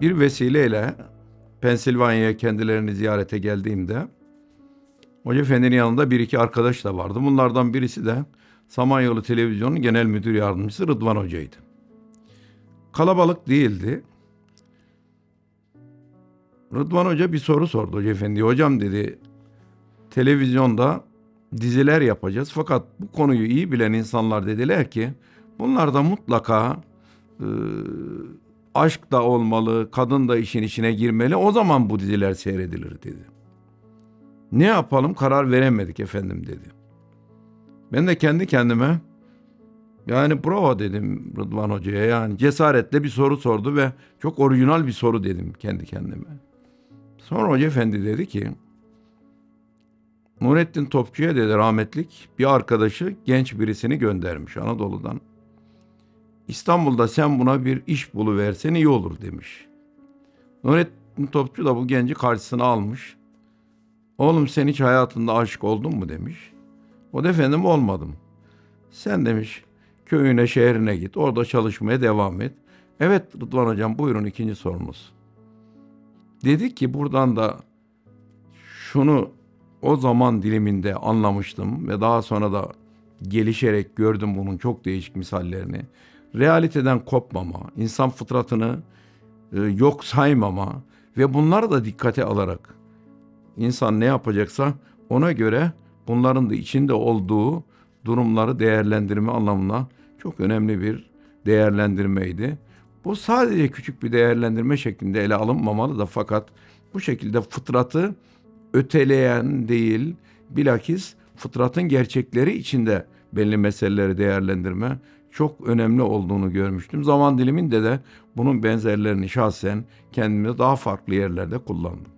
Bir vesileyle Pensilvanya'ya kendilerini ziyarete geldiğimde Hoca Efendi'nin yanında bir iki arkadaş da vardı. Bunlardan birisi de Samanyolu Televizyonu'nun genel müdür yardımcısı Rıdvan Hoca'ydı. Kalabalık değildi. Rıdvan Hoca bir soru sordu Hoca Efendi. Hocam dedi televizyonda diziler yapacağız. Fakat bu konuyu iyi bilen insanlar dediler ki bunlarda mutlaka e, aşk da olmalı, kadın da işin içine girmeli. O zaman bu diziler seyredilir dedi. Ne yapalım karar veremedik efendim dedi. Ben de kendi kendime yani bravo dedim Rıdvan Hoca'ya. Yani cesaretle bir soru sordu ve çok orijinal bir soru dedim kendi kendime. Sonra Hoca Efendi dedi ki Nurettin Topçu'ya dedi rahmetlik bir arkadaşı genç birisini göndermiş Anadolu'dan. İstanbul'da sen buna bir iş buluversen iyi olur demiş. Nurettin Topçu da bu genci karşısına almış. Oğlum sen hiç hayatında aşık oldun mu demiş. O da efendim olmadım. Sen demiş köyüne şehrine git orada çalışmaya devam et. Evet Rıdvan hocam buyurun ikinci sorunuz. Dedi ki buradan da şunu o zaman diliminde anlamıştım ve daha sonra da gelişerek gördüm bunun çok değişik misallerini. Realiteden kopmama, insan fıtratını e, yok saymama ve bunları da dikkate alarak insan ne yapacaksa ona göre bunların da içinde olduğu durumları değerlendirme anlamına çok önemli bir değerlendirmeydi. Bu sadece küçük bir değerlendirme şeklinde ele alınmamalı da fakat bu şekilde fıtratı öteleyen değil, bilakis fıtratın gerçekleri içinde belli meseleleri değerlendirme çok önemli olduğunu görmüştüm. Zaman diliminde de bunun benzerlerini şahsen kendimde daha farklı yerlerde kullandım.